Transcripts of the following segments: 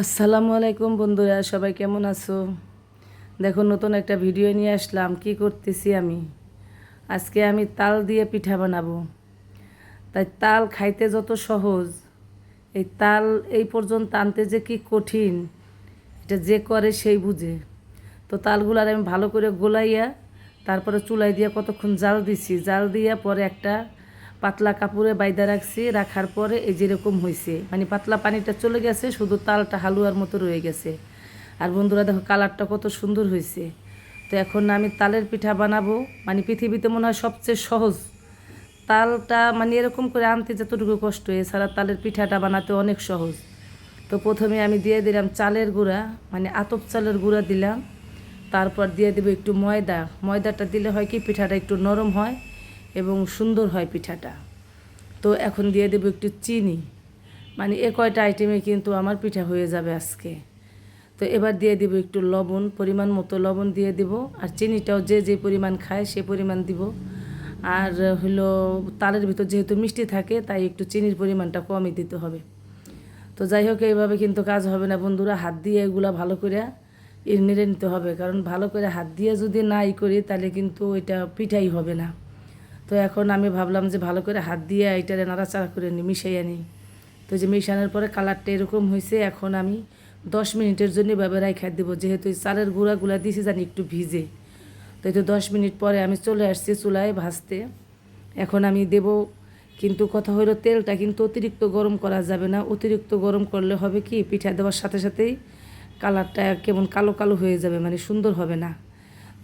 আসসালামু আলাইকুম বন্ধুরা, সবাই কেমন আছো? দেখো, নতুন একটা ভিডিও নিয়ে আসলাম। কি করতেছি আমি? আজকে আমি তাল দিয়ে পিঠা বানাবো। তাই তাল খাইতে যত সহজ, এই তাল এই পর্যন্ত আনতে যে কি কঠিন, এটা যে করে সেই বুঝে। তো তালগুলার আমি ভালো করে গোলাইয়া, তারপরে চুলাই দিয়ে কতক্ষণ জাল দিছি। জাল দিয়া পরে একটা পাতলা কাপড়ে বাইদা রাখছি, রাখার পরে এই যেরকম হয়েছে মানে পাতলা পানিটা চলে গেছে, শুধু তালটা হালুয়ার মতো রয়ে গেছে। আর বন্ধুরা দেখো, কালারটা কত সুন্দর হয়েছে তো এখন আমি তালের পিঠা বানাবো। মানে পৃথিবীতে মনে হয় সবচেয়ে সহজ। তালটা মানে এরকম করে আনতে যতটুকু কষ্ট, এছাড়া তালের পিঠাটা বানাতে অনেক সহজ। তো প্রথমে আমি দিয়ে দিলাম চালের গুঁড়া মানে আতপ চালের গুঁড়া দিলাম। তারপর দিয়ে দেবো একটু ময়দা। ময়দাটা দিলে হয় কি, পিঠাটা একটু নরম হয়। এবং সুন্দর হয় পিঠাটা। তো এখন দিয়ে দেবো একটু চিনি। মানে এ কয়টা আইটেমে কিন্তু আমার পিঠা হয়ে যাবে আজকে। তো এবার দিয়ে দিব একটু লবণ, পরিমাণ মতো লবণ দিয়ে দিব। আর চিনিটাও যে যে পরিমাণ খায় সে পরিমাণ দিব। আর হলো তালের ভিতর যেহেতু মিষ্টি থাকে, তাই একটু চিনির পরিমাণটা কমই দিতে হবে। তো যাই হোক, এইভাবে কিন্তু কাজ হবে না বন্ধুরা। হাত দিয়ে এগুলা ভালো করে নেড়ে নিতে হবে। কারণ ভালো করে হাত দিয়ে যদি নাই করি, তাহলে কিন্তু এটা পিঠাই হবে না। তো এখন আমি ভাবলাম যে ভালো করে হাত দিয়ে এটারে নাড়াচাড়া করে নিই মিশাইয়া নিই তো যে মিশানোর পরে কালারটা এরকম হয়েছে এখন আমি দশ মিনিটের জন্য এভাবে রাইখা দেবো, যেহেতু চালের গুঁড়াগুলা দিয়েছি জানি একটু ভিজে। তো এই দশ মিনিট পরে আমি চলে আসছি চুলায় ভাজতে। এখন আমি দেব, কিন্তু কথা হলো তেলটা কিন্তু অতিরিক্ত গরম করা যাবে না। অতিরিক্ত গরম করলে হবে কি, পিঠা দেওয়ার সাথে সাথেই কালারটা কেমন কালো কালো হয়ে যাবে মানে সুন্দর হবে না।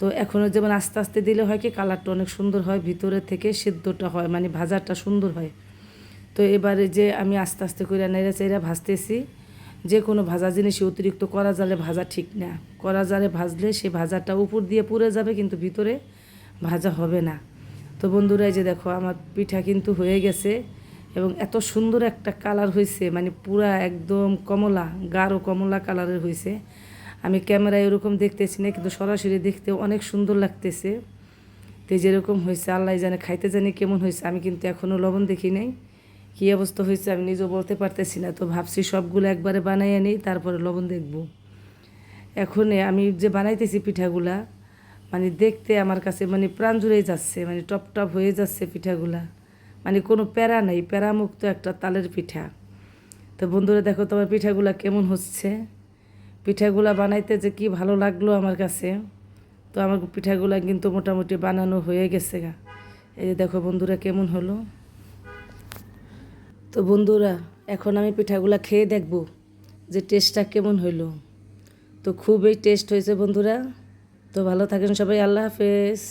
তো এখনও যেমন আস্তে আস্তে দিলে হয় কি, কালারটা অনেক সুন্দর হয়, ভিতরে থেকে সেদ্ধটা হয় মানে ভাজাটা সুন্দর হয়। তো এবারে যে আমি আস্তে আস্তে করে নেড়ে চেড়ে ভাজতেছি, যে কোনো ভাজা জিনিসই অতিরিক্ত করা জালে ভাজা ঠিক না। করা জালে ভাজলে সে ভাজাটা উপর দিয়ে পুড়ে যাবে, কিন্তু ভিতরে ভাজা হবে না। তো বন্ধুরা, এই যে দেখো, আমার পিঠা কিন্তু হয়ে গেছে এবং এত সুন্দর একটা কালার হয়েছে মানে পুরা একদম কমলা, গাঢ় কমলা কালারের হয়েছে আমি ক্যামেরায় ওরকম দেখতেছি না, কিন্তু সরাসরি দেখতে অনেক সুন্দর লাগতেছে। তো যেরকম হয়েছে, আল্লাহ জানে খাইতে জানি কেমন হয়েছে, আমি কিন্তু এখনও লবণ দেখি নাই। কী অবস্থা হয়েছে আমি নিজেও বলতে পারতেছি না, তো ভাবছি সবগুলো একবারে বানাইয়া নিই, তারপরে লবণ দেখব। এখন আমি যে বানাইতেছি পিঠাগুলা মানে দেখতে আমার কাছে মানে প্রাণ জুড়েই যাচ্ছে মানে টপ টপ হয়ে যাচ্ছে পিঠাগুলা। মানে কোনো প্যারা নেই, প্যারামুক্ত একটা তালের পিঠা। তো বন্ধুরা দেখো তোমার পিঠাগুলা কেমন হচ্ছে। পিঠাগুলা বানাইতে যে কি ভালো লাগল আমার কাছে। তো আমার পিঠাগুলা কিন্তু মোটামুটি বানানো হয়ে গেছে গা। এই যে দেখো বন্ধুরা কেমন হলো। তো বন্ধুরা, এখন আমি পিঠাগুলা খেয়ে দেখব যে টেস্টটা কেমন হলো তো খুবই টেস্ট হয়েছে বন্ধুরা। তো ভালো থাকেন সবাই, আল্লাহ হাফেজ।